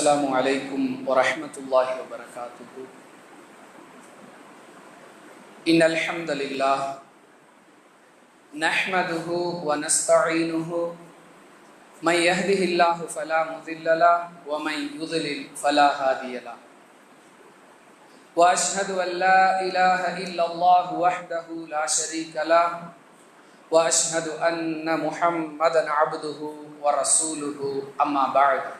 السلام عليكم ورحمة الله وبركاته. إن الحمد لله نحمده ونستعينه. من يهده الله فلا مضل له ومن يضلل فلا هادي له. وأشهد أن لا إله إلا الله وحده لا شريك له. وأشهد أن محمدا عبده ورسوله. أما بعد.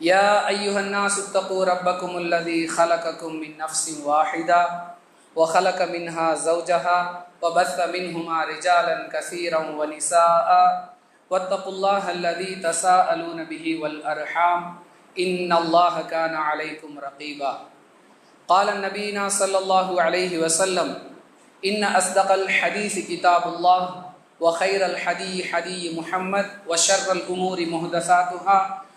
يا أيها الناس اتقوا ربكم الذي خلقكم من نفس واحدة وخلق منها زوجها وبث منهما رجالا كثيرا ونساء. واتقوا الله الذي تساءلون به والأرحام. إن الله كان عليكم رقيبا. قال النبينا صلى الله عليه وسلم إن أصدق الحديث كتاب الله وخير الحدي حدي محمد وشر الأمور محدثاتها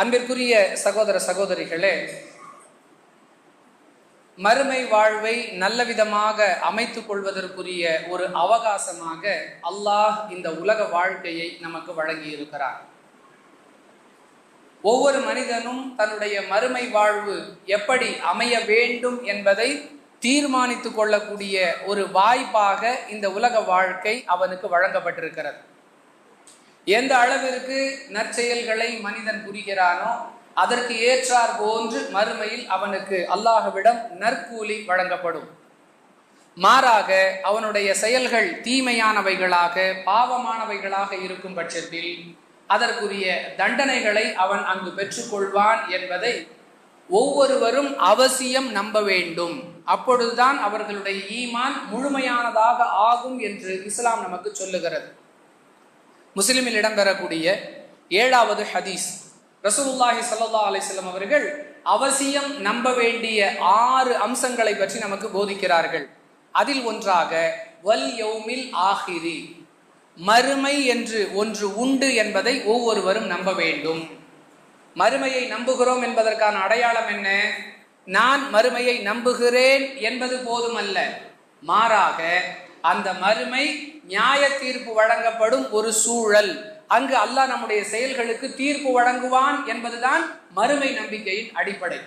அன்பிற்குரிய சகோதர சகோதரிகளே மறுமை வாழ்வை நல்ல விதமாக அமைத்துக் கொள்வதற்குரிய ஒரு அவகாசமாக அல்லாஹ் இந்த உலக வாழ்க்கையை நமக்கு வழங்கி இருக்கிறார் ஒவ்வொரு மனிதனும் தன்னுடைய மறுமை வாழ்வு எப்படி அமைய வேண்டும் என்பதை தீர்மானித்துக் கொள்ளக்கூடிய ஒரு வாய்ப்பாக இந்த உலக வாழ்க்கை அவனுக்கு வழங்கப்பட்டிருக்கிறது. எந்த அளவிற்கு நற்செயல்களை மனிதன் புரிகிறானோ அதற்கு ஏற்றார் போன்று மறுமையில் அவனுக்கு அல்லாஹுவிடம் நற்கூலி வழங்கப்படும். மாறாக அவனுடைய செயல்கள் தீமையானவைகளாக பாவமானவைகளாக இருக்கும் பட்சத்தில் அதற்குரிய தண்டனைகளை அவன் அங்கு பெற்றுக்கொள்வான் என்பதை ஒவ்வொருவரும் அவசியம் நம்ப வேண்டும். அப்பொழுதுதான் அவர்களுடைய ஈமான் முழுமையானதாக ஆகும் என்று இஸ்லாம் நமக்கு சொல்லுகிறது. முஸ்லிமில் இடம்பெறக்கூடிய ஏழாவது ஹதீஸ். ரசூலுல்லாஹி சல்லா அலிஸ்லாம் அவர்கள் அவசியம் நம்ப வேண்டிய ஆறு அம்சங்களை பற்றி நமக்கு போதிக்கிறார்கள். அதில் ஒன்றாக வல் யௌமில் ஆஹிரி மறுமை என்று ஒன்று உண்டு என்பதை ஒவ்வொருவரும் நம்ப வேண்டும் மறுமையை நம்புகிறோம் என்பதற்கான அடையாளம் என்ன? நான் மறுமையை நம்புகிறேன் என்பது போதுமல்ல. மாறாக அந்த மறுமை நியாய தீர்ப்பு வழங்கப்படும் ஒரு சூழல். அங்கு அல்லாஹ் நம்முடைய செயல்களுக்கு தீர்ப்பு வழங்குவான் என்பதுதான் மறுமை நம்பிக்கையின் அடிப்படை.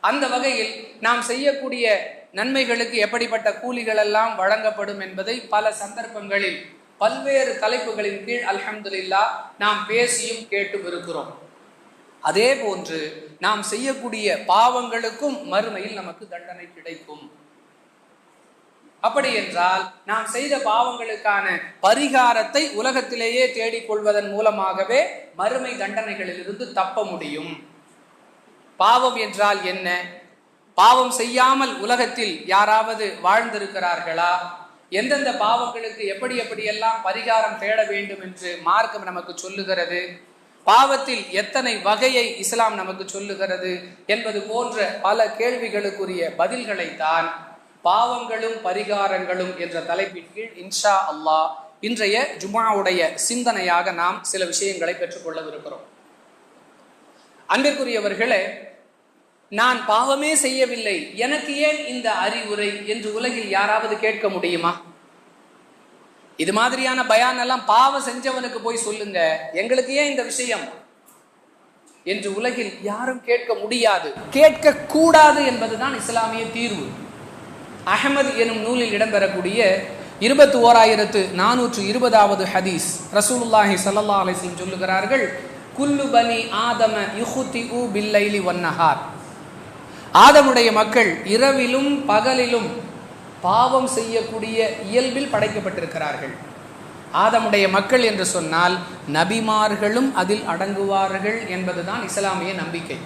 அந்த வகையில் நாம் செய்யக்கூடிய நன்மைகளுக்கு எப்படிப்பட்ட கூலிகள் எல்லாம் வழங்கப்படும் என்பதை பல சந்தர்ப்பங்களில் பல்வேறு தலைப்புகளின் கீழ் அல்ஹம்துலில்லா நாம் பேசியும் கேட்டும் இருக்கிறோம். அதே போன்று நாம் செய்யக்கூடிய பாவங்களுக்கும் மறுமையில் நமக்கு தண்டனை கிடைக்கும். அப்படி என்றால் நாம் செய்த பாவங்களுக்கான பரிகாரத்தை உலகத்திலேயே தேடிக்கொள்வதன் மூலமாகவே மறுமை தண்டனைகளிலிருந்து தப்ப முடியும். பாவம் என்றால் என்ன? பாவம் செய்யாமல் உலகத்தில் யாராவது வாழ்ந்திருக்கிறார்களா? எந்தெந்த பாவங்களுக்கு எப்படி எப்படியெல்லாம் பரிகாரம் தேட வேண்டும் என்று மார்க்கம் நமக்கு சொல்லுகிறது? பாவத்தில் எத்தனை வகையை இஸ்லாம் நமக்கு சொல்லுகிறது என்பது போன்ற பல கேள்விகளுக்குரிய பதில்களை தான் பாவங்களும் பரிகாரங்களும் என்ற தலைப்பின் கீழ் இன்ஷா அல்லாஹ் இன்றைய ஜுமாவுடைய சிந்தனையாக நாம் சில விஷயங்களை பெற்றுக்கொள்ளவிருக்கிறோம். அன்பிற்குரியவர்களே நான் பாவமே செய்யவில்லை எனக்கு ஏன் இந்த அறிவுரை என்று உலகில் யாராவது கேட்க முடியுமா? இது மாதிரியான பயான் எல்லாம் பாவம் செஞ்சவனுக்கு போய் சொல்லுங்க எங்களுக்கு ஏன் இந்த விஷயம்? என்று உலகில் யாரும் கேட்க முடியாது. கேட்க கூடாது என்பதுதான் இஸ்லாமிய தீர்வு. அகமது எனும் நூலில் இடம்பெறக்கூடிய இருபத்தி ஓராயிரத்து நானூற்று இருபதாவது ஹதீஸ் ரசூலுல்லாஹி சல்லா அலிஸ்லம் சொல்லுகிறார்கள் குல்லு பனி ஆதம யுஹுதி உ பில்லைலி ஒன்னஹார் ஆதமுடைய மக்கள் இரவிலும் பகலிலும் பாவம் செய்யக்கூடிய இயல்பில் படைக்கப்பட்டிருக்கிறார்கள். ஆதமுடைய மக்கள் என்று சொன்னால் நபிமார்களும் அதில் அடங்குவார்கள் என்பதுதான் இஸ்லாமிய நம்பிக்கை.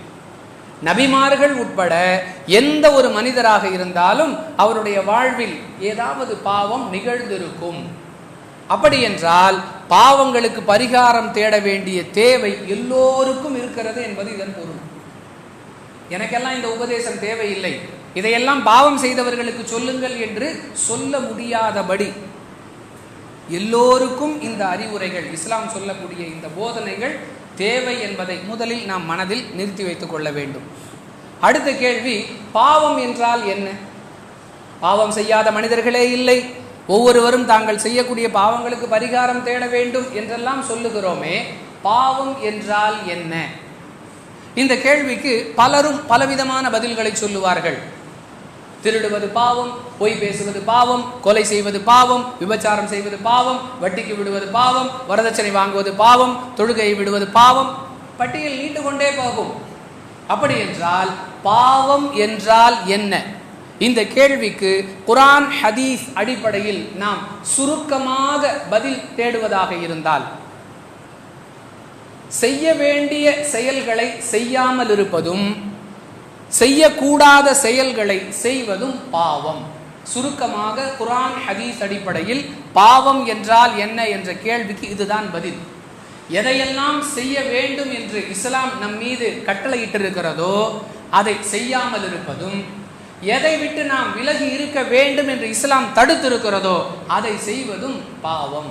நபிமார்கள் உட்பட எந்த ஒரு மனிதராக இருந்தாலும் அவருடைய வாழ்வில் ஏதாவது பாவம் நிகழ்ந்திருக்கும். அப்படி என்றால் பாவங்களுக்கு பரிகாரம் தேட வேண்டிய தேவை எல்லோருக்கும் இருக்கிறது என்பது இதன் பொருள். எனக்கெல்லாம் இந்த உபதேசம் தேவையில்லை. இதையெல்லாம் பாவம் செய்தவர்களுக்கு சொல்லுங்கள் என்று சொல்ல முடியாதபடி எல்லோருக்கும் இந்த அறிவுரைகள் இஸ்லாம் சொல்லக்கூடிய இந்த போதனைகள் தேவை என்பதை முதலில் நாம் மனதில் நிறுத்தி வைத்துக் கொள்ள வேண்டும். அடுத்த கேள்வி பாவம் என்றால் என்ன? பாவம் செய்யாத மனிதர்களே இல்லை. ஒவ்வொருவரும் தாங்கள் செய்யக்கூடிய பாவங்களுக்கு பரிகாரம் தேட வேண்டும் என்றெல்லாம் சொல்லுகிறோமே பாவம் என்றால் என்ன? இந்த கேள்விக்கு பலரும் பலவிதமான பதில்களை சொல்லுவார்கள். திருடுவது பாவம் பொய் பேசுவது பாவம் கொலை செய்வது பாவம் விபச்சாரம் செய்வது பாவம் வட்டிக்கு விடுவது பாவம் வரதட்சணை வாங்குவது பாவம் தொழுகையை விடுவது பாவம் பட்டியல் நீண்டு கொண்டே போகும். அப்படி என்றால் பாவம் என்றால் என்ன? இந்த கேள்விக்கு குரான் ஹதீஸ் அடிப்படையில் நாம் சுருக்கமாக பதில் தேடுவதாக இருந்தால் செய்ய வேண்டிய செயல்களை செய்யாமல் இருப்பதும் செய்யக்கூடாத செயல்களை செய்வதும் பாவம். சுருக்கமாக குரான் ஹதீஸ் அடிப்படையில் பாவம் என்றால் என்ன என்ற கேள்விக்கு இதுதான் பதில். எதையெல்லாம் செய்ய வேண்டும் என்று இஸ்லாம் நம் மீது கட்டளையிட்டிருக்கிறதோ அதை செய்யாமல் இருப்பதும் எதை விட்டு நாம் விலகி இருக்க வேண்டும் என்று இஸ்லாம் தடுத்திருக்கிறதோ அதை செய்வதும் பாவம்.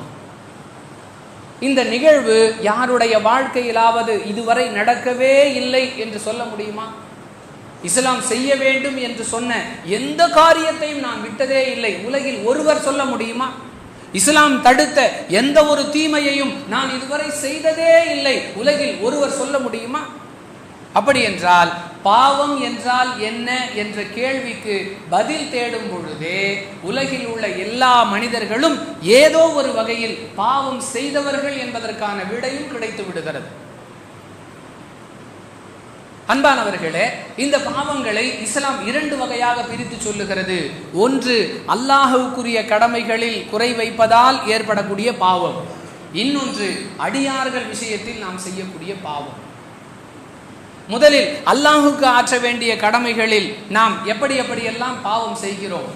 இந்த நிகழ்வு யாருடைய வாழ்க்கையிலாவது இதுவரை நடக்கவே இல்லை என்று சொல்ல முடியுமா? இஸ்லாம் செய்ய வேண்டும் என்று சொன்ன எந்த காரியத்தையும் நான் விட்டதே இல்லை. உலகில் ஒருவர் சொல்ல முடியுமா? இஸ்லாம் தடுத்த எந்த ஒரு தீமையையும் நான் இதுவரை செய்ததே இல்லை. உலகில் ஒருவர் சொல்ல முடியுமா? அப்படி என்றால் பாவம் என்றால் என்ன என்ற கேள்விக்கு பதில் தேடும் பொழுதே உலகில் உள்ள எல்லா மனிதர்களும் ஏதோ ஒரு வகையில் பாவம் செய்தவர்கள் என்பதற்கான விடையும் கிடைத்து விடுகிறது. அன்பானவர்களே இந்த பாவங்களை இஸ்லாம் இரண்டு வகையாக பிரித்து சொல்லுகிறது. ஒன்று அல்லாஹுக்குரிய கடமைகளில் குறை வைப்பதால் ஏற்படக்கூடிய பாவம். இன்னொன்று அடியார்கள் விஷயத்தில் நாம் செய்யக்கூடிய பாவம். முதலில் அல்லாஹுக்கு ஆற்ற வேண்டிய கடமைகளில் நாம் எப்படி எப்படியெல்லாம் பாவம் செய்கிறோம்?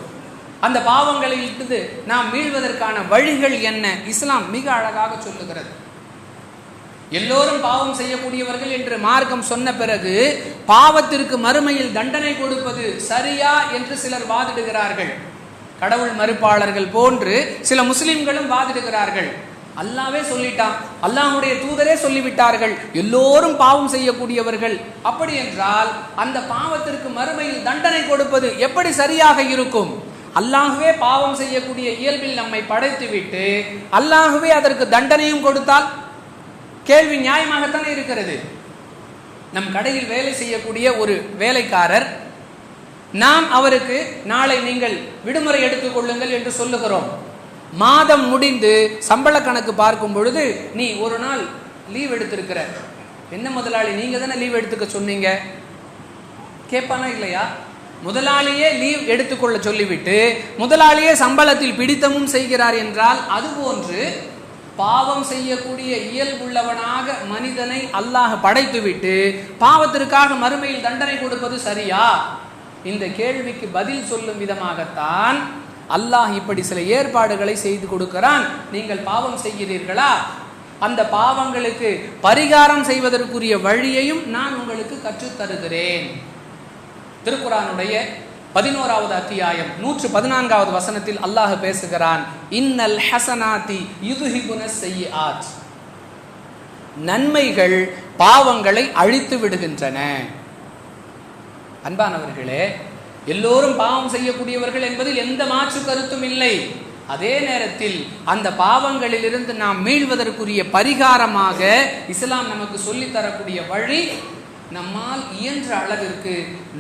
அந்த பாவங்களில் இருந்து நாம் மீள்வதற்கான வழிகள் என்ன? இஸ்லாம் மிக அழகாக சொல்லுகிறது. எல்லோரும் பாவம் செய்யக்கூடியவர்கள் என்று மார்க்கம் சொன்ன பிறகு பாவத்திற்கு மறுமையில் தண்டனை கொடுப்பது சரியா என்று சிலர் வாதிடுகிறார்கள். கடவுள் மறுப்பாளர்கள் போன்று சில முஸ்லிம்களும் வாதிடுகிறார்கள். அல்லாவே சொல்லிட்டான். அல்லாஹுடைய தூதரே சொல்லிவிட்டார்கள். எல்லோரும் பாவம் செய்யக்கூடியவர்கள். அப்படி என்றால் அந்த பாவத்திற்கு மறுமையில் தண்டனை கொடுப்பது எப்படி சரியாக இருக்கும்? அல்லாஹுவே பாவம் செய்யக்கூடிய இயல்பில் நம்மை படைத்துவிட்டு அல்லாஹுவே அதற்கு தண்டனையும் கொடுத்தால் கேள்வி நியாயமாகத்தானே இருக்கிறது. நம் கடையில் வேலை செய்யக்கூடிய ஒரு வேலைக்காரர் நாம் அவருக்கு நாளை நீங்கள் விடுமுறை எடுத்துக் கொள்ளுங்கள் என்று சொல்லுகிறோம். மாதம் முடிந்து சம்பள கணக்கு பார்க்கும் பொழுது நீ ஒரு நாள் லீவ் எடுத்திருக்கிற. என்ன முதலாளி நீங்க தானே லீவ் எடுத்துக்க சொன்னீங்க? கேட்பானா இல்லையா? முதலாளியே லீவ் எடுத்துக்கொள்ள சொல்லிவிட்டு முதலாளியே சம்பளத்தில் பிடித்தமும் செய்கிறார் என்றால் அதுபோன்று பாவம் செய்யக்கூடிய இயல்புள்ளவனாக மனிதனை அல்லாஹ் படைத்துவிட்டு பாவத்திற்காக மறுமையில் தண்டனை கொடுப்பது சரியா? இந்த கேள்விக்கு பதில் சொல்லும் விதமாகத்தான் அல்லாஹ் இப்படி சில ஏற்பாடுகளை செய்து கொடுக்கிறான். நீங்கள் பாவம் செய்கிறீர்களா? அந்த பாவங்களுக்கு பரிகாரம் செய்வதற்குரிய வழியையும் நான் உங்களுக்கு கற்றுத் தருகிறேன் திருக்குறானுடைய பதினோராவது அத்தியாயம் நூற்று பதினான்காவது வசனத்தில் அல்லாஹ் பேசுகிறான் இன்னல் ஹசனாதி யுதுஹிபுன செய்யாத் நன்மைகள் பாவங்களை அழித்து விடுகின்றன. அன்பானவர்களே எல்லோரும் பாவம் செய்யக்கூடியவர்கள் என்பதில் எந்த மாற்று கருத்தும் இல்லை. அதே நேரத்தில் அந்த பாவங்களிலிருந்து நாம் மீள்வதற்குரிய பரிகாரமாக இஸ்லாம் நமக்கு சொல்லித் தரக்கூடிய வழி நம்மால் இயன்ற அளவிற்கு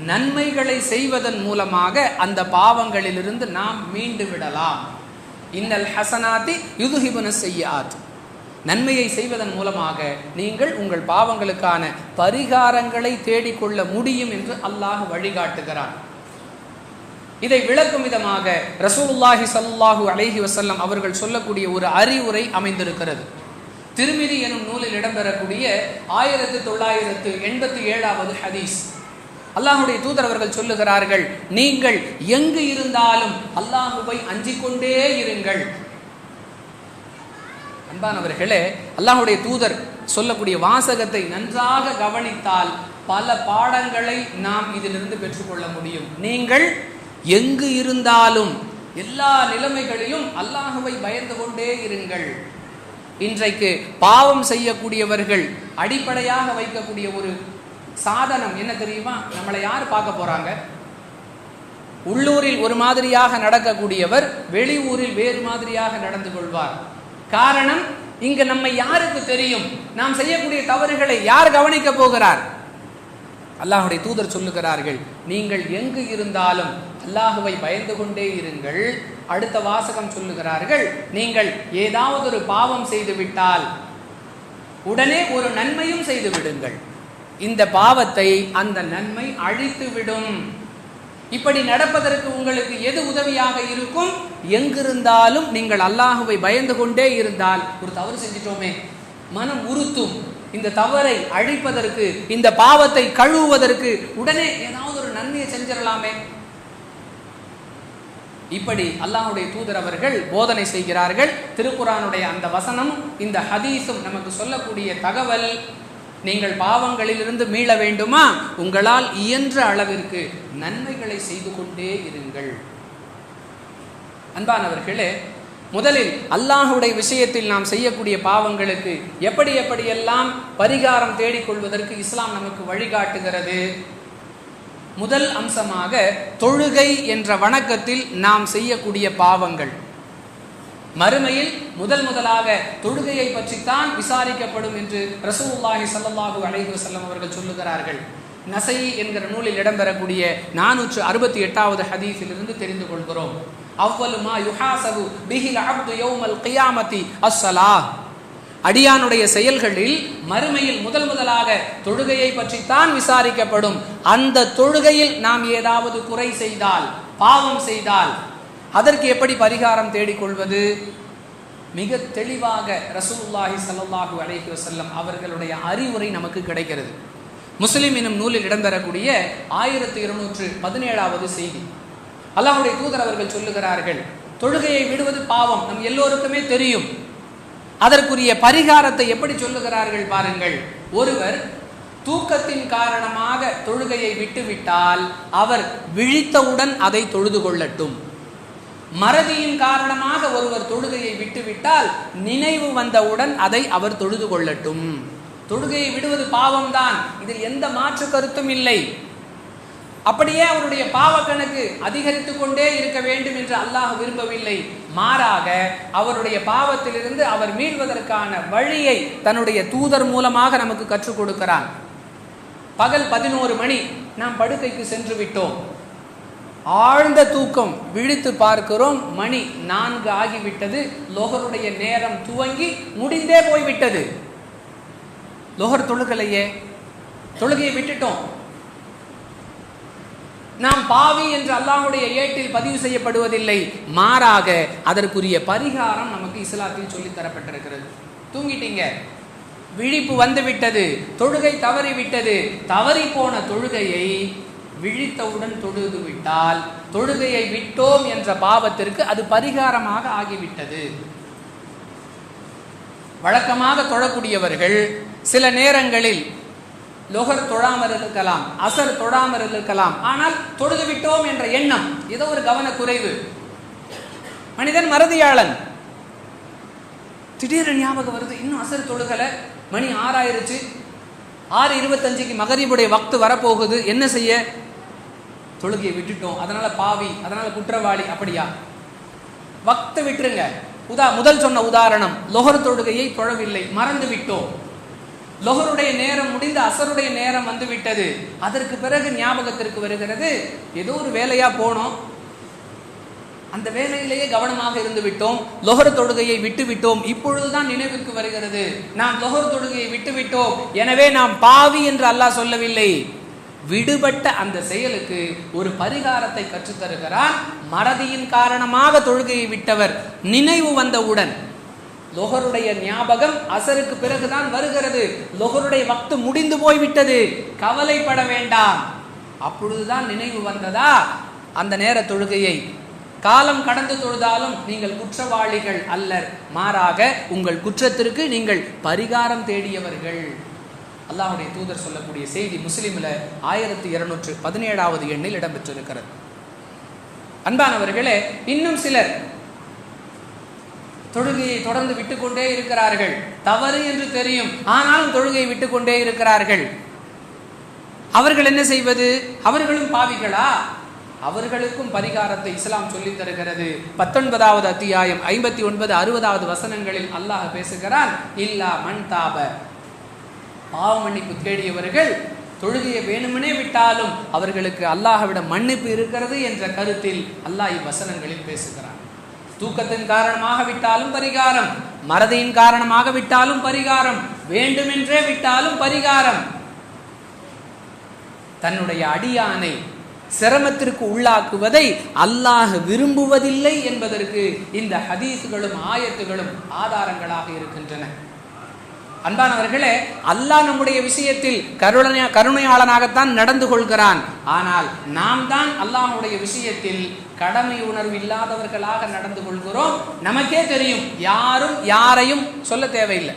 நன்மைகளை செய்வதன் மூலமாக அந்த பாவங்களிலிருந்து நாம் மீண்டு விடலாம். இன்னல் ஹசனாதி யுதுஹிபுன செய்யாது நன்மையை செய்வதன் மூலமாக நீங்கள் உங்கள் பாவங்களுக்கான பரிகாரங்களை தேடிக்கொள்ள முடியும் என்று அல்லாஹ் வழிகாட்டுகிறான். இதை விளக்கும் விதமாக ரசூல்லாஹி சல்லாஹூ அலஹி வசல்லம் அவர்கள் சொல்லக்கூடிய ஒரு அறிவுரை அமைந்திருக்கிறது. திருமிதி எனும் நூலில் இடம்பெறக்கூடிய ஆயிரத்து தொள்ளாயிரத்து எண்பத்தி ஏழாவது ஹதீஸ். அல்லாஹுடைய தூதர் அவர்கள் சொல்லுகிறார்கள் நீங்கள் எங்கு இருந்தாலும் அல்லாஹுவை அஞ்சிக் கொண்டே இருங்கள். அன்பானவர்களே அல்லாஹுடைய தூதர் சொல்லக்கூடிய வாசகத்தை நன்றாக கவனித்தால் பல பாடங்களை நாம் இதிலிருந்து பெற்றுக்கொள்ள முடியும். நீங்கள் எங்கு இருந்தாலும் எல்லா நிலைமைகளிலும் அல்லாஹுவை பயந்து கொண்டே இருங்கள். இன்றைக்கு பாவம் செய்யக்கூடியவர்கள் அடிப்படையாக வைக்கக்கூடிய ஒரு சாதனம் என்ன தெரியுமா? நம்மளை யார் பார்க்க போறாங்க? உள்ளூரில் ஒரு மாதிரியாக நடக்கக்கூடியவர் வெளியூரில் வேறு மாதிரியாக நடந்து கொள்வார். காரணம் இங்கு நம்மை யாருக்கு தெரியும்? நாம் செய்யக்கூடிய தவறுகளை யார் கவனிக்க போகிறார்? அல்லாஹுடைய தூதர் சொல்லுகிறார்கள் நீங்கள் எங்கு இருந்தாலும் அல்லாஹுவை பயந்து கொண்டே இருங்கள் அடுத்த வாசகம் சொல்லுகிறார்கள் நீங்கள் ஏதாவது ஒரு பாவம் செய்துவிட்டால் உடனே ஒரு நன்மையும் செய்து விடுங்கள் இந்த பாவத்தை அந்த நன்மை அழித்து விடும் இப்படி நடப்பதற்கு உங்களுக்கு எது உதவியாக இருக்கும்? எங்கிருந்தாலும் நீங்கள் அல்லாஹுவை பயந்து கொண்டே இருந்தால் ஒரு தவறு செஞ்சிட்டோமே. மனம் உறுத்தும். இந்த தவறை அழிப்பதற்கு இந்த பாவத்தை கழுவுவதற்கு உடனே ஏதாவது ஒரு நன்மையை செஞ்சிடலாமே. இப்படி அல்லாஹுடைய தூதர் அவர்கள் போதனை செய்கிறார்கள். திருக்குறானுடைய அந்த வசனம் இந்த ஹதீஸும் நமக்கு சொல்லக்கூடிய தகவல் நீங்கள் பாவங்களிலிருந்து மீள வேண்டுமா? உங்களால் இயன்ற அளவிற்கு நன்மைகளை செய்து கொண்டே இருங்கள். அன்பானவர்களே முதலில் அல்லாஹுடைய விஷயத்தில் நாம் செய்யக்கூடிய பாவங்களுக்கு எப்படி எப்படியெல்லாம் பரிகாரம் தேடிக்கொள்வதற்கு இஸ்லாம் நமக்கு வழிகாட்டுகிறது? முதல் அம்சமாக தொழுகை என்ற வணக்கத்தில் நாம் செய்யக்கூடிய பாவங்கள். மறுமையில் முதல் முதலாக தொழுகையை பற்றித்தான் விசாரிக்கப்படும் என்று ரசூல்லாஹி சல்லாஹூ அலைஹி வசல்லம் அவர்கள் சொல்லுகிறார்கள். நசை என்கிற நூலில் இடம்பெறக்கூடிய நானூற்று அறுபத்தி எட்டாவது ஹதீஸிலிருந்து தெரிந்து கொள்கிறோம். அவ்வலுமா யுஹாசபு பிஹில் அப்து யோமல் கியாமதி அஸ்ஸலா அடியானுடைய செயல்களில் மறுமையில் முதல் முதலாக தொழுகையை பற்றித்தான் விசாரிக்கப்படும். அந்த தொழுகையில் நாம் ஏதாவது குறை செய்தால் பாவம் செய்தால் அதற்கு எப்படி பரிகாரம் தேடிக்கொள்வது? மிக தெளிவாக ரசூல்லாஹி சல்லாஹு அலைஹி வசல்லம் அவர்களுடைய அறிவுரை நமக்கு கிடைக்கிறது. முஸ்லிம் எனும் நூலில் இடம்பெறக்கூடிய ஆயிரத்தி இருநூற்று பதினேழாவது செய்தி. அல்லாஹுடைய தூதர் அவர்கள் சொல்லுகிறார்கள் தொழுகையை விடுவது பாவம் நம் எல்லோருக்குமே தெரியும். அதற்குரிய பரிகாரத்தை எப்படி சொல்லுகிறார்கள் பாருங்கள். ஒருவர் தூக்கத்தின் காரணமாக தொழுகையை விட்டுவிட்டால் அவர் விழித்தவுடன் அதை தொழுது கொள்ளட்டும். மறதியின் காரணமாக ஒருவர் தொழுகையை விட்டுவிட்டால் நினைவு வந்தவுடன் அதை அவர் தொழுது கொள்ளட்டும். தொழுகையை விடுவது பாவம்தான். இதில் எந்த மாற்று கருத்தும் இல்லை. அப்படியே அவருடைய பாவ கணக்கு அதிகரித்து கொண்டே இருக்க வேண்டும் என்று அல்லாஹ் விரும்பவில்லை. மாறாக அவருடைய பாவத்திலிருந்து அவர் மீள்வதற்கான வழியை தன்னுடைய தூதர் மூலமாக நமக்கு கற்றுக் கொடுக்கிறான். பகல் பதினோரு மணி நாம் படுக்கைக்கு சென்று விட்டோம். ஆழ்ந்த தூக்கம் விழித்து பார்க்கிறோம். மணி நான்கு ஆகிவிட்டது. லோகருடைய நேரம் துவங்கி முடிந்தே போய்விட்டது. லோகர் தொழுகலையே? தொழுகையை விட்டுட்டோம். நாம் பாவி என்று அல்லாஹுடைய ஏட்டில் பதிவு செய்யப்படுவதில்லை. மாறாக அதற்குரிய பரிகாரம் நமக்கு இஸ்லாத்தில் சொல்லித் தரப்பட்டிருக்கிறது. தூங்கிட்டீங்க. விழிப்பு வந்து விட்டது. தொழுகை தவறி விட்டது. தவறி போன தொழுகையை விழித்தவுடன் தொழுது விட்டால் தொழுகையை விட்டோம் என்ற பாவத்திற்கு அது பரிகாரமாக ஆகிவிட்டது. வழக்கமாக தொழக்கூடியவர்கள் சில நேரங்களில் லொகர் தொழாமல் இருக்கலாம் அசர் தொழாமல் இருக்கலாம் ஆனால் தொழுது விட்டோம் என்ற எண்ணம் ஏதோ ஒரு கவனக்குறைவு. மனிதன் மறதியாளன். திடீர்னு ஞாபகம் வருது இன்னும் அசர் தொழுகலை. மணி ஆறாயிருச்சு. ஆறு இருபத்தஞ்சுக்கு மகரீபுடைய வக்து வரப்போகுது. என்ன செய்ய? தொழுகையை விட்டுட்டோம். அதனால பாவி அதனால குற்றவாளி அப்படியா? வக்து விட்டுருங்க. உதா முதல் சொன்ன உதாரணம் லொஹர் தொழுகையை தொழவில்லை மறந்து விட்டோம். லொஹருடைய நேரம் முடிந்து அசருடைய நேரம் வந்து விட்டது அதற்கு பிறகு ஞாபகத்திற்கு வருகிறது ஏதோ ஒரு வேலையா போனோம். அந்த வேலையிலேயே கவனமாக இருந்து விட்டோம். லொஹர் தொழுகையை விட்டு விட்டோம். இப்பொழுதுதான் நினைவுக்கு வருகிறது. நாம் லொஹர் தொழுகையை விட்டு விட்டோம். எனவே நாம் பாவி என்று அல்லாஹ் சொல்லவில்லை. விடுபட்ட அந்த செயலுக்கு ஒரு பரிகாரத்தை கற்றுத்தருகிறார். மறதியின் காரணமாக தொழுகையை விட்டவர். நினைவு வந்தவுடன் லொகருடைய ஞாபகம் அசருக்கு பிறகுதான் வருகிறது. லொகருடைய வக்து முடிந்து போய்விட்டது. கவலைப்பட வேண்டாம். அப்பொழுதுதான் நினைவு வந்ததா? அந்த நேர தொழுகையை. காலம் கடந்து தொழுதாலும் நீங்கள் குற்றவாளிகள் அல்லர். மாறாக உங்கள் குற்றத்திற்கு நீங்கள் பரிகாரம் தேடியவர்கள். அல்லாஹுடைய தூதர் சொல்லக்கூடிய செய்தி முஸ்லீமில் ஆயிரத்தி இருநூற்று பதினேழாவது எண்ணில் இடம்பெற்றிருக்கிறது. அன்பானவர்களே இன்னும் சிலர் தொழுகையை தொடர்ந்து விட்டுக்கொண்டே இருக்கிறார்கள். தவறு என்று தெரியும். ஆனாலும் தொழுகையை விட்டுக்கொண்டே இருக்கிறார்கள். அவர்கள் என்ன செய்வது? அவர்களும் பாவிகளா? அவர்களுக்கும் பரிகாரத்தை இஸ்லாம் சொல்லித் தருகிறது. பத்தொன்பதாவது அத்தியாயம் ஐம்பத்தி ஒன்பது அறுபதாவது வசனங்களில் அல்லாஹ் பேசுகிறான் இல்லா மண் தாப. பாவ மன்னிப்பு தேடியவர்கள் தொழுகையை வேணுமெனே விட்டாலும் அவர்களுக்கு அல்லாஹ்விடம் மன்னிப்பு இருக்கிறது என்ற கருத்தில் அல்லாஹ் இவ்வசனங்களில் பேசுகிறான். தூக்கத்தின் காரணமாக விட்டாலும் பரிகாரம் மறதியின் காரணமாக விட்டாலும் பரிகாரம் வேண்டுமென்றே விட்டாலும் பரிகாரம். தன்னுடைய அடியானை சிரமத்திற்கு உள்ளாக்குவதை அல்லாஹ் விரும்புவதில்லை என்பதற்கு இந்த ஹதீஸுகளும் ஆயத்துகளும் ஆதாரங்களாக இருக்கின்றன. அன்பானவர்களே அல்லாஹ் நம்முடைய விஷயத்தில் கருணையா கருணையாளனாகத்தான் நடந்து கொள்கிறான். ஆனால் நாம் தான் அல்லாஹனுடைய விஷயத்தில் கடமை உணர்வு இல்லாதவர்களாக நடந்து கொள்கிறோம். நமக்கே தெரியும் யாரும் யாரையும் சொல்ல தேவையில்லை.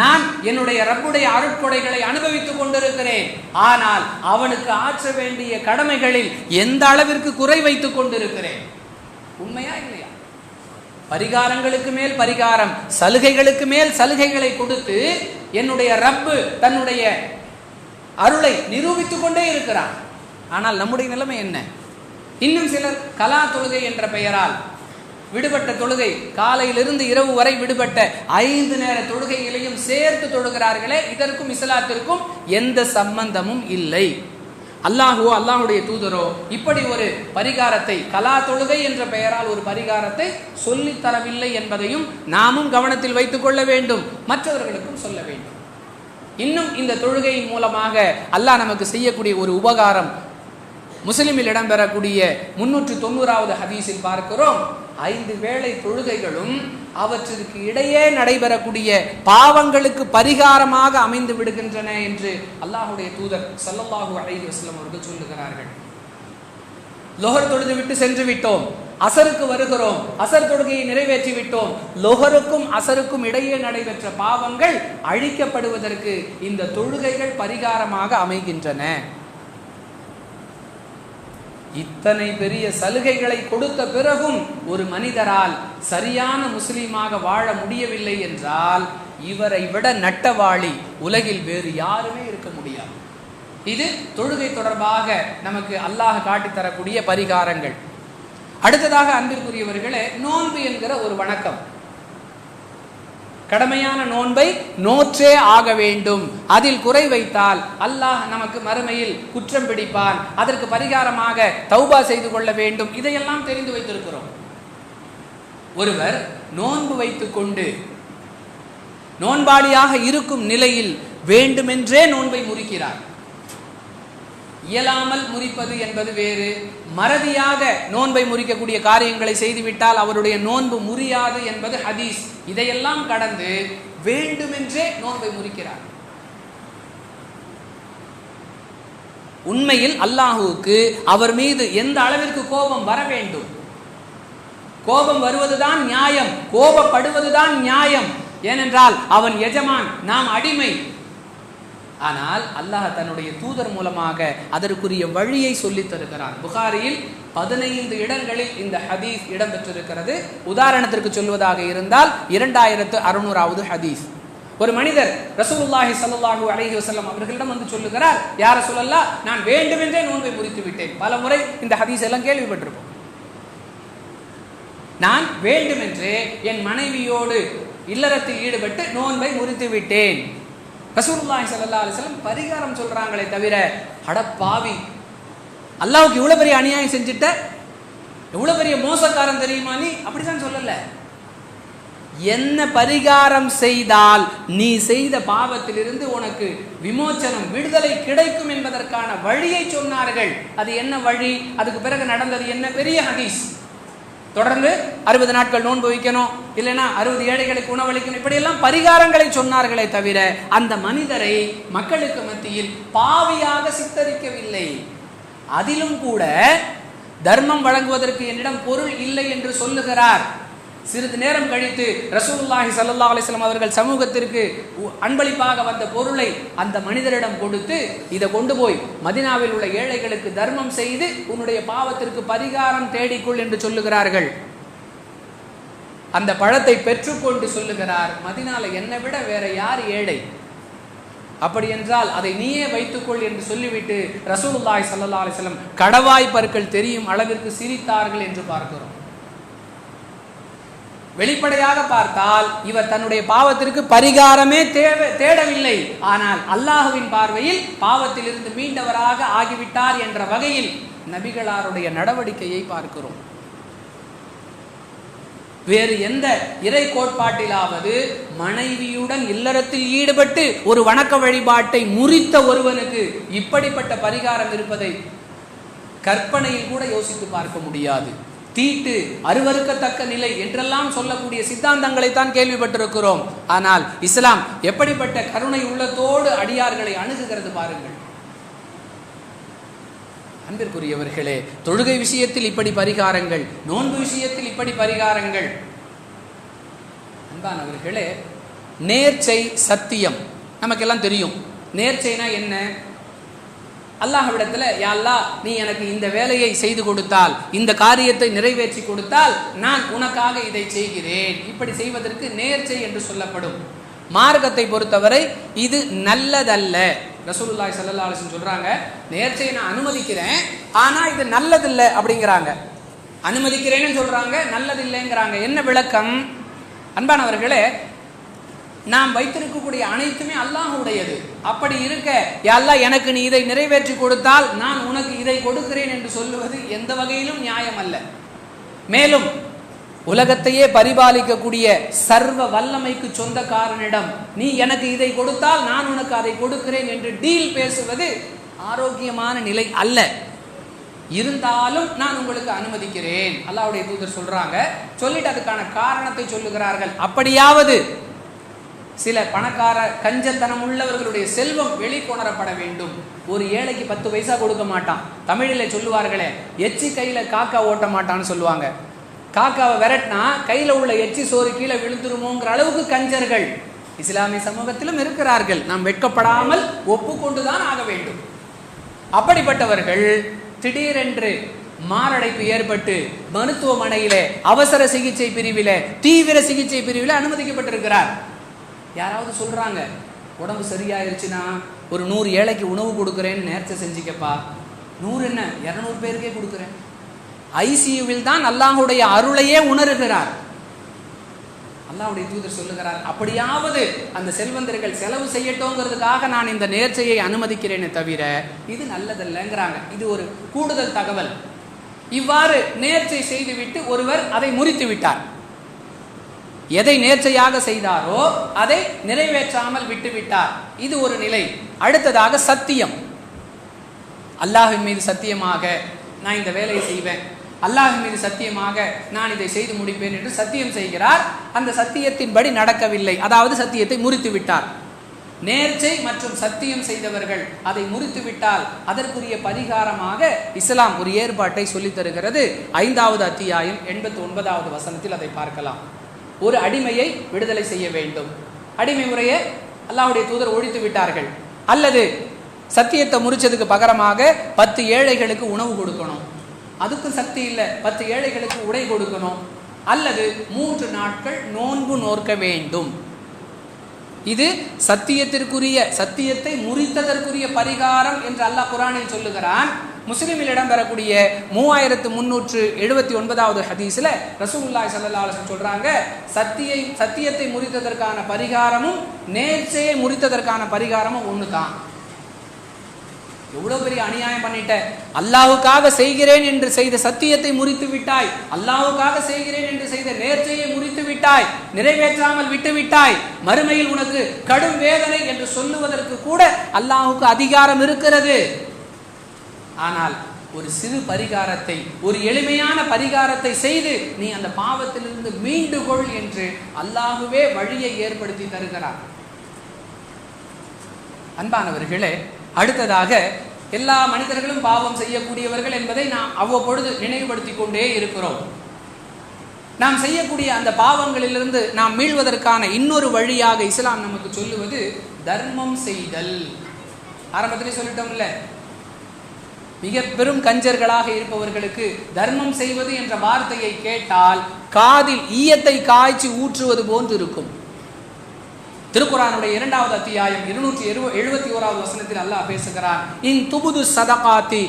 நான் என்னுடைய ரப்புடைய அருட்கொடைகளை அனுபவித்துக் கொண்டிருக்கிறேன். ஆனால் அவனுக்கு ஆற்ற வேண்டிய கடமைகளில் எந்த அளவிற்கு குறை வைத்துக் கொண்டிருக்கிறேன்? உண்மையா இல்லையா? பரிகாரங்களுக்கு மேல் பரிகாரம் சலுகைகளுக்கு மேல் சலுகைகளை கொடுத்து என்னுடைய ரப்பு தன்னுடைய அருளை நிரூபித்துக் கொண்டே இருக்கிறான். ஆனால் நம்முடைய நிலைமை என்ன? இன்னும் சிலர் கலா தொழுகை என்ற பெயரால் விடுபட்ட தொழுகை காலையிலிருந்து இரவு வரை விடுபட்ட ஐந்து நேர தொழுகைகளையும் சேர்த்து தொழுகிறார்களே இதற்கும் இஸ்லாத்திற்கும் எந்த சம்பந்தமும் இல்லை. அல்லாஹுவோ அல்லாஹுடைய தூதரோ இப்படி ஒரு பரிகாரத்தை கலா தொழுகை என்ற பெயரால் ஒரு பரிகாரத்தை சொல்லித் தரவில்லை என்பதையும் நாமும் கவனத்தில் வைத்துக் கொள்ள வேண்டும். மற்றவர்களுக்கும் சொல்ல வேண்டும். இன்னும் இந்த தொழுகையின் மூலமாக அல்லாஹ் நமக்கு செய்யக்கூடிய ஒரு உபகாரம் முஸ்லிமில் இடம்பெறக்கூடிய முன்னூற்று தொண்ணூறாவது ஹதீஸில் பார்க்கிறோம். ஐந்து வேளை தொழுகைகளும் அவற்றிற்கு இடையே நடைபெறக்கூடிய பாவங்களுக்கு பரிகாரமாக அமைந்து விடுகின்றன என்று அல்லாஹுடைய தூதர் சல்லல்லாஹு அலைஹி வஸல்லம் அவர்கள் சொல்லுகிறார்கள். லோகர் தொழுது விட்டு சென்று விட்டோம். அசருக்கு வருகிறோம். அசர் தொழுகையை நிறைவேற்றி விட்டோம். லொஹருக்கும் அசருக்கும் இடையே நடைபெற்ற பாவங்கள் அழிக்கப்படுவதற்கு இந்த தொழுகைகள் பரிகாரமாக அமைகின்றன. இத்தனை பெரிய சலுகைகளை கொடுத்த பிறகும் ஒரு மனிதரால் சரியான முஸ்லீமாக வாழ முடியவில்லை என்றால் இவரை விட நட்டவாளி உலகில் வேறு யாருமே இருக்க முடியாது. இது தொழுகை தொடர்பாக நமக்கு அல்லாஹ் காட்டி தரக்கூடிய பரிகாரங்கள். அடுத்ததாக அன்பிற்குரியவர்களே நோன்பு என்கிற ஒரு வணக்கம். கடமையான நோன்பை நோற்றே ஆக வேண்டும். அதில் குறை வைத்தால் அல்லாஹ் நமக்கு மறுமையில் குற்றம் பிடிப்பான். அதற்கு பரிகாரமாக தௌபா செய்து கொள்ள வேண்டும். இதையெல்லாம் தெரிந்து வைத்திருக்கிறோம். ஒருவர் நோன்பு வைத்துக் கொண்டு நோன்பாளியாக இருக்கும் நிலையில் வேண்டுமென்றே நோன்பை முறிக்கிறார். இயலாமல் முறிப்பது என்பது வேறு. மறதியாக நோன்பை முறிக்கக்கூடிய காரியங்களை செய்துவிட்டால் அவருடைய நோன்பு முறியாது என்பது ஹதீஸ். இதையெல்லாம் கடந்து வேண்டுமென்றே நோன்பை முறிக்கிறார். உண்மையில் அல்லாஹுவுக்கு அவர் மீது எந்த அளவிற்கு கோபம் வர வேண்டும்? கோபம் வருவதுதான் நியாயம். கோபப்படுவதுதான் நியாயம். ஏனென்றால் அவன் எஜமான் நாம் அடிமை. ஆனால் அல்லாஹ் தன்னுடைய தூதர் மூலமாக அதற்குரிய வழியை சொல்லித் தருகிறான். புகாரியில் பதினைந்து இடங்களில் இந்த ஹதீஸ் இடம்பெற்றிருக்கிறது. உதாரணத்திற்கு சொல்வதாக இருந்தால் இரண்டாயிரத்து அறுநூறாவது ஹதீஸ். ஒரு மனிதர் ரசூலுல்லாஹி சல்லாஹு அலஹி வசல்லம் அவர்களிடம் வந்து சொல்லுகிறார் யார சொல்லல்லா நான் வேண்டுமென்றே நோன்பை முறித்து விட்டேன் பல முறை இந்த ஹதீஸ் எல்லாம் கேள்விப்பட்டிருப்போம். நான் வேண்டுமென்றே என் மனைவியோடு இல்லறத்தில் ஈடுபட்டு நோன்பை முறித்து விட்டேன் ரசூலுல்லாஹி சல்லா அலைஹி பரிகாரம் சொல்கிறாங்களே தவிர அட பாவி அல்லாஹ்வுக்கு இவ்வளோ பெரிய அநியாயம் செஞ்சுட்ட? எவ்வளோ பெரிய மோசக்காரன் தெரியுமா நீ? அப்படிதான் சொல்லலை. என்ன பரிகாரம் செய்தால் நீ செய்த பாவத்திலிருந்து உனக்கு விமோச்சனம் விடுதலை கிடைக்கும் என்பதற்கான வழியை சொன்னார்கள். அது என்ன வழி? அதுக்கு பிறகு நடந்தது என்ன? பெரிய ஹதீஸ். தொடர்ந்து அறுபது நாட்கள் நோன்பு வைக்கணும். இல்லைன்னா அறுபது ஏழைகளுக்கு உணவளிக்கணும் இப்படியெல்லாம் பரிகாரங்களை சொன்னார்களே தவிர அந்த மனிதரை மக்களுக்கு மத்தியில் பாவியாக சித்தரிக்கவில்லை. அதிலும் கூட தர்மம் வழங்குவதற்கு என்னிடம் பொருள் இல்லை என்று சொல்லுகிறார். சிறிது நேரம் கழித்து ரசூலுல்லாஹி சல்லா அலிஸ்லாம் அவர்கள் சமூகத்திற்கு உ- அன்பளிப்பாக வந்த பொருளை அந்த மனிதரிடம் கொடுத்து இதை கொண்டு போய் மதினாவில் உள்ள ஏழைகளுக்கு தர்மம் செய்து உன்னுடைய பாவத்திற்கு பரிகாரம் தேடிக்கொள் என்று சொல்லுகிறார்கள். அந்த பழத்தை பெற்றுக்கொண்டு சொல்லுகிறார் மதினால என்னை விட வேற யார் ஏழை? அப்படி என்றால் அதை நீயே வைத்துக்கொள் என்று சொல்லிவிட்டு ரசூலுல்லாய் சல்லா அலிஸ்லம் கடவாய் பற்கள் தெரியும் அளவிற்கு சிரித்தார்கள் என்று பார்க்கிறோம். வெளிப்படையாக பார்த்தால் இவர் தன்னுடைய பாவத்திற்கு பரிகாரமே தேவை தேடவில்லை. ஆனால் அல்லாஹுவின் பார்வையில் பாவத்திலிருந்து மீண்டவராக ஆகிவிட்டார் என்ற வகையில் நபிகளாருடைய நடவடிக்கையை பார்க்கிறோம். வேறு எந்த இறை கோட்பாட்டிலாவது மனைவியுடன் இல்லறத்தில் ஈடுபட்டு ஒரு வணக்க வழிபாட்டை முறித்த ஒருவனுக்கு இப்படிப்பட்ட பரிகாரம் இருப்பதை கற்பனையில் கூட யோசித்து பார்க்க முடியாது. தீட்டு அருவறுக்கத்தக்க நிலை என்றெல்லாம் சொல்லக்கூடிய சித்தாந்தங்களை தான் கேள்விப்பட்டிருக்கிறோம். ஆனால் இஸ்லாம் எப்படிப்பட்ட கருணை உள்ளத்தோடு அடியார்களை அணுகுகிறது பாருங்கள். அன்பிற்குரியவர்களே தொழுகை விஷயத்தில் இப்படி பரிகாரங்கள் நோன்பு விஷயத்தில் இப்படி பரிகாரங்கள். அன்பானவர்களே நேர்ச்சை சத்தியம். நமக்கெல்லாம் தெரியும். நேர்ச்சைனா என்ன? அல்லாஹ்விடத்தில் யா அல்லாஹ் நீ எனக்கு இந்த வேலையை செய்து கொடுத்தால் இந்த காரியத்தை நிறைவேற்றி கொடுத்தால் நான் உனக்காக இதை செய்கிறேன். இப்படி செய்வதற்கு நேர்ச்சை என்று சொல்லப்படும். மார்க்கத்தை பொறுத்தவரை இது நல்லதல்ல. ரசூலுல்லாய் சல்லா அலிசன் சொல்கிறாங்க நேர்ச்சையை நான் அனுமதிக்கிறேன் ஆனால் இது நல்லதில்லை அப்படிங்கிறாங்க. அனுமதிக்கிறேன்னு சொல்கிறாங்க நல்லதில்லைங்கிறாங்க. என்ன விளக்கம்? அன்பானவர்களே நாம் வைத்திருக்கக்கூடிய அனைத்துமே அல்லாஹுடையது. அப்படி இருக்க எல்லாம் அல்லாஹ் எனக்கு நீ இதை நிறைவேற்றி கொடுத்தால் நான் உனக்கு இதை கொடுக்கிறேன் என்று சொல்லுவது எந்த வகையிலும் நியாயம் அல்ல மேலும் உலகத்தையே பரிபாலிக்கக்கூடிய சர்வ வல்லமைக்கு சொந்தக்காரனிடம் நீ எனக்கு இதை கொடுத்தால் நான் உனக்கு அதை கொடுக்கிறேன் என்று டீல் பேசுவது ஆரோக்கியமான நிலை அல்ல. இருந்தாலும் நான் உங்களுக்கு அனுமதிக்கிறேன். அல்லாவுடைய தூதர் சொல்றாங்க. சொல்லிட்டு அதுக்கான காரணத்தை சொல்லுகிறார்கள். அப்படியாவது சில பணக்கார கஞ்சத்தனம் உள்ளவர்களுடைய செல்வம் வெளிக்கொணரப்பட வேண்டும். ஒரு ஏழைக்கு பத்து பைசா கொடுக்க மாட்டான். தமிழில் சொல்லுவார்களே எச்சி கையில காக்கா ஓட்ட மாட்டான்னு சொல்லுவாங்க. காக்காவை விரட்டினா கையில உள்ள எச்சி சோறு கீழே விழுந்துருமோங்கிற அளவுக்கு கஞ்சர்கள். இஸ்லாமிய சமூகத்திலும் இருக்கிறார்கள். நாம் வெட்கப்படாமல் ஒப்புக்கொண்டுதான் ஆக வேண்டும். அப்படிப்பட்டவர்கள் திடீரென்று மாரடைப்பு ஏற்பட்டு மருத்துவமனையிலே அவசர சிகிச்சை பிரிவிலே தீவிர சிகிச்சை பிரிவில அனுமதிக்கப்பட்டிருக்கிறார். யாராவது சொல்றாங்க உடம்பு சரியாயிருச்சுன்னா ஒரு நூறு ஏழைக்கு உணவு கொடுக்குறேன்னு நேர்ச்சை செஞ்சுக்கப்பா. நூறு என்ன? இரநூறு பேருக்கே கொடுக்குறேன். ஐசியூவில் தான் அல்லாஹுடைய அருளையே உணர்கிறார். அல்லாவுடைய தூதர் சொல்லுகிறார் அப்படியாவது அந்த செல்வந்தர்கள் செலவு செய்யட்டோங்கிறதுக்காக நான் இந்த நேர்ச்சையை அனுமதிக்கிறேனே தவிர இது நல்லதல்லங்கிறாங்க. இது ஒரு கூடுதல் தகவல். இவ்வாறு நேர்ச்சை செய்துவிட்டு ஒருவர் அதை முறித்து விட்டார் எதை நேர்ச்சையாக செய்தாரோ அதை நிறைவேற்றாமல் விட்டுவிட்டார். இது ஒரு நிலை. அடுத்ததாக சத்தியம். அல்லாஹின் மீது சத்தியமாக நான் இந்த வேலையை செய்வேன். அல்லாஹின் மீது சத்தியமாக நான் இதை செய்து முடிப்பேன் என்று சத்தியம் செய்கிறார். அந்த சத்தியத்தின்படி நடக்கவில்லை. அதாவது சத்தியத்தை முறித்து விட்டார் நேர்ச்சை மற்றும் சத்தியம் செய்தவர்கள் அதை முறித்து விட்டால் அதற்குரிய பரிகாரமாக இஸ்லாம் ஒரு ஏற்பாட்டை சொல்லித் தருகிறது. ஐந்தாவது அத்தியாயம் எண்பத்தி ஒன்பதாவது வசனத்தில் அதை பார்க்கலாம். ஒரு அடிமையை விடுதலை செய்ய வேண்டும். அடிமை முறையை அல்லாஹுடைய தூதர் ஒழித்து விட்டார்கள். அல்லது சத்தியத்தை முறிச்சதுக்கு பகரமாக பத்து ஏழைகளுக்கு உணவு கொடுக்கணும். அதுக்கும் சக்தி இல்லை. பத்து ஏழைகளுக்கு உடை கொடுக்கணும். அல்லது மூன்று நாட்கள் நோன்பு நோர்க்க வேண்டும். இது சத்தியத்திற்குரிய சத்தியத்தை முறித்ததற்குரிய பரிகாரம் என்று அல்லாஹ் குரானில் சொல்லுகிறான். முஸ்லிமில் இடம்பெறக்கூடிய மூவாயிரத்து முன்னூற்று எழுபத்தி ஒன்பதாவது ஹதீஸில் ரசூலுல்லாஹி சல்லாஹன் சொல்கிறாங்க சத்தியை சத்தியத்தை முறித்ததற்கான பரிகாரமும் நேர்ச்சையை முறித்ததற்கான பரிகாரமும் ஒன்று தான் எவ்வளோ பெரிய அநியாயம் பண்ணிட்ட. அல்லாவுக்காக செய்கிறேன் என்று செய்த சத்தியத்தை முறித்து விட்டாய் அல்லாவுக்காக செய்கிறேன் என்று செய்த நேர்ச்சையை முறித்து விட்டாய் நிறைவேற்றாமல் விட்டு விட்டாய் மறுமையில் உனக்கு கடும் வேதனை என்று சொல்லுவதற்கு கூட அல்லாஹுக்கு அதிகாரம் இருக்கிறது. ஆனால் ஒரு சிறு பரிகாரத்தை ஒரு எளிமையான பரிகாரத்தை செய்து நீ அந்த பாவத்திலிருந்து மீண்டு கொள் என்று அல்லாஹுவே வழியை ஏற்படுத்தி தருகிறார். அன்பானவர்களே அடுத்ததாக எல்லா மனிதர்களும் பாவம் செய்யக்கூடியவர்கள் என்பதை நாம் அவ்வப்பொழுது நினைவுபடுத்திக் கொண்டே இருக்கிறோம். நாம் செய்யக்கூடிய அந்த பாவங்களிலிருந்து நாம் மீள்வதற்கான இன்னொரு வழியாக இஸ்லாம் நமக்கு சொல்லுவது தர்மம் செய்தல். ஆரம்பத்திலே சொல்லிட்டோம்ல. மிக பெரும் கஞ்சர்களாக இருப்பவர்களுக்கு தர்மம் செய்வது என்ற வார்த்தையை கேட்டால் காதில் ஈயத்தை காய்ச்சி ஊற்றுவது போன்று இருக்கும் திருக்குறானுடைய இரண்டாவது அத்தியாயம் இருநூற்றி எழுபத்தி ஓராவது வசனத்தில் அல்லாஹ் பேசுகிறான் இன் துபுது சதகாத்தி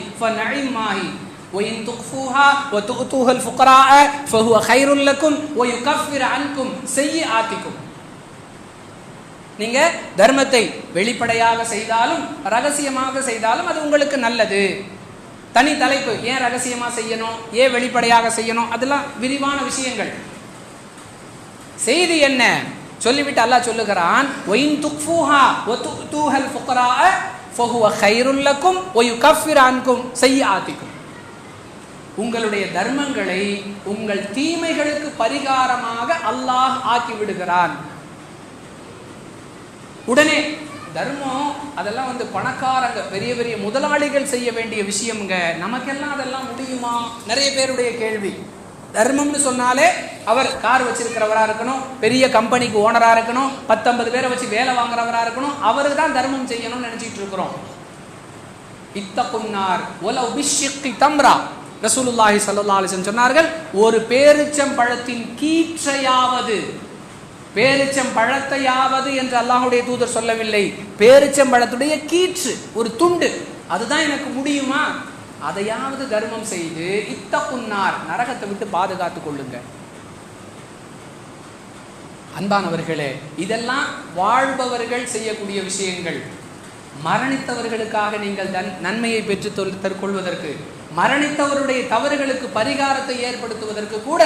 وإن تخفوها وتؤتوها الفقراء فهو خير لكم ويكفر عنكم سيئاتكم நீங்க தர்மத்தை வெளிப்படையாக செய்தாலும் ரகசியமாக செய்தாலும் அது உங்களுக்கு நல்லது தனி தலைப்பு ஏன் ரகசியமா செய்யணும் ஏன் வெளிப்படையாக செய்யணும் அதெல்லாம் விரிவான விஷயங்கள் செய்தி என்ன சொல்லிவிட்டு அல்லாஹ் சொல்லுகிறான் ஒயின் துக்ஃபூஹா வதுதூஹல் ஃபுக்ராஅ ஃபஹுவ கைருல் லக்கும் வயுகஃபிர் அன்கும் செய்யாத்திக்கும் உங்களுடைய தர்மங்களை உங்கள் தீமைகளுக்கு பரிகாரமாக அல்லாஹ் ஆக்கி விடுகிறான் உடனே தர்மம் அதெல்லாம் வந்து பணக்காரங்க பெரிய பெரிய முதலாளிகள் செய்ய வேண்டிய விஷயம்ங்க. நமக்கெல்லாம் அதெல்லாம் முடியுமா? நிறைய பேருடைய கேள்வி. தர்மம்னு சொன்னாலே அவர் கார் வச்சிருக்கிறவரா இருக்கணும் பெரிய கம்பெனிக்கு ஓனரா இருக்கணும் பத்தொன்பது பேரை வச்சு வேலை வாங்குறவரா இருக்கணும் அவரு தான் தர்மம் செய்யணும்னு நினைச்சிட்டு இருக்கிறோம். இத்தகுன்னார் ஒல உபிஷிக்கி தம்ரா. ரசூலுல்லாஹி ஸல்லல்லாஹு அலைஹி சொன்னார்கள் ஒரு பேரிச்சம் பழத்தின் கீற்றையாவது பேரிச்சம் பழத்தையாவது என்று அல்லாஹுடைய தூதர் சொல்லவில்லை. பேரிச்சம் பழத்துடைய கீற்று ஒரு துண்டு அதுதான் எனக்கு முடியுமா? அதையாவது தர்மம் செய்து இத்த புன்னார் நரகத்தை விட்டு பாதுகாத்துக் கொள்ளுங்க. அன்பானவர்களே இதெல்லாம் வாழ்பவர்கள் செய்யக்கூடிய விஷயங்கள். மரணித்தவர்களுக்காக நீங்கள் நன்மையை பெற்று தற்கொள்வதற்கு மரணித்தவருடைய தவறுகளுக்கு பரிகாரத்தை ஏற்படுத்துவதற்கு கூட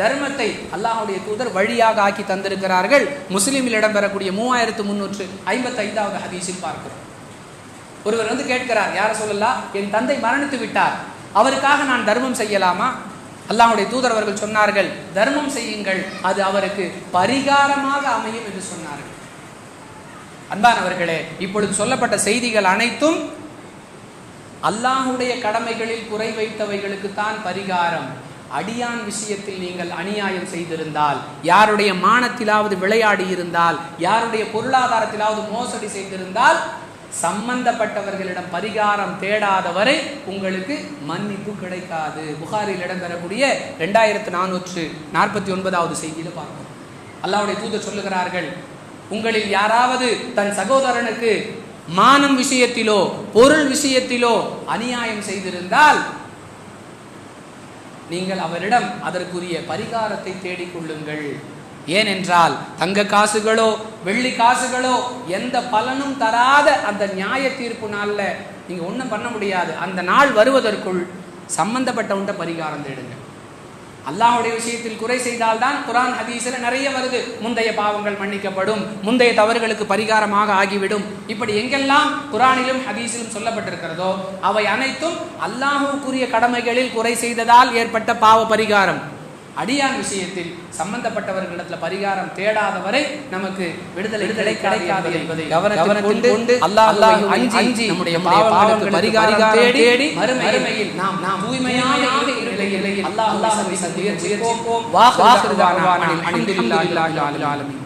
தர்மத்தை அல்லாஹுடைய தூதர் வழியாக ஆக்கி தந்திருக்கிறார்கள். முஸ்லீமில் இடம்பெறக்கூடிய மூவாயிரத்து முன்னூற்று ஐம்பத்தி ஐந்தாவது ஹதீஸில் பார்க்கிறோம். ஒருவர் வந்து கேட்கிறார் யார சொல்லலாம் என் தந்தை மரணித்து விட்டார். அவருக்காக நான் தர்மம் செய்யலாமா? அல்லாஹுடைய தூதர் அவர்கள் சொன்னார்கள் தர்மம் செய்யுங்கள். அது அவருக்கு பரிகாரமாக அமையும் என்று சொன்னார்கள். அன்பானவர்களே இப்பொழுது சொல்லப்பட்ட செய்திகள் அனைத்தும் அல்லாஹுடைய கடமைகளில் குறை வைத்தவைகளுக்கு தான் பரிகாரம். அடியான் விஷயத்தில் நீங்கள் அநியாயம் செய்திருந்தால் யாருடைய மானத்திலாவது விளையாடி இருந்தால் யாருடைய பொருளாதாரத்திலாவது மோசடி செய்திருந்தால் சம்பந்தப்பட்டவர்களிடம் பரிகாரம் தேடாதவரை உங்களுக்கு மன்னிப்பு கிடைக்காது. புகாரில் இடம்பெறக்கூடிய ரெண்டாயிரத்து நானூற்று நாற்பத்தி ஒன்பதாவது செய்தியில் பார்க்கணும் அல்லாவுடைய தூதர் சொல்லுகிறார்கள் உங்களில் யாராவது தன் சகோதரனுக்கு மானம் விஷயத்திலோ பொருள் விஷயத்திலோ அநியாயம் செய்திருந்தால் நீங்கள் அவரிடம் அதற்குரிய பரிகாரத்தை தேடிக்கொள்ளுங்கள் ஏனென்றால் தங்க காசுகளோ வெள்ளி காசுகளோ எந்த பலனும் தராத அந்த நியாய தீர்ப்பு நாளில் நீங்கள் ஒன்றும் பண்ண முடியாது. அந்த நாள் வருவதற்குள் சம்பந்தப்பட்டவன்ட்ட பரிகாரம் தேடுங்க. அல்லாஹுடைய விஷயத்தில் குறை செய்தால்தான் குரான் ஹதீஸில் நிறைய வருது. முந்தைய பாவங்கள் மன்னிக்கப்படும் முந்தைய தவறுகளுக்கு பரிகாரமாக ஆகிவிடும். இப்படி எங்கெல்லாம் குரானிலும் ஹதீஸிலும் சொல்லப்பட்டிருக்கிறதோ அவை அனைத்தும் அல்லாஹுக்குரிய கடமைகளில் குறை செய்ததால் ஏற்பட்ட பாவ பரிகாரம். அடியான் விஷயத்தில் சம்பந்தப்பட்டவர்களிடத்தில் பரிகாரம் தேடாதவரை நமக்கு விடுதலை விடுதலை கிடைக்காது என்பதை கவனத்தில் கொண்டு அல்லாஹ் அஞ்சி நம்முடைய பாவங்களுக்கு பரிகாரம் தேடி மறுமையில் நாம் நாம் தூய்மையாக நிலையில் அல்லாஹ் அல்லாஹ்வை சந்திப்போம் வாஹிரு தஅவானா அனில் அல்ஹம்துலில்லாஹி ரப்பில் ஆலமீன்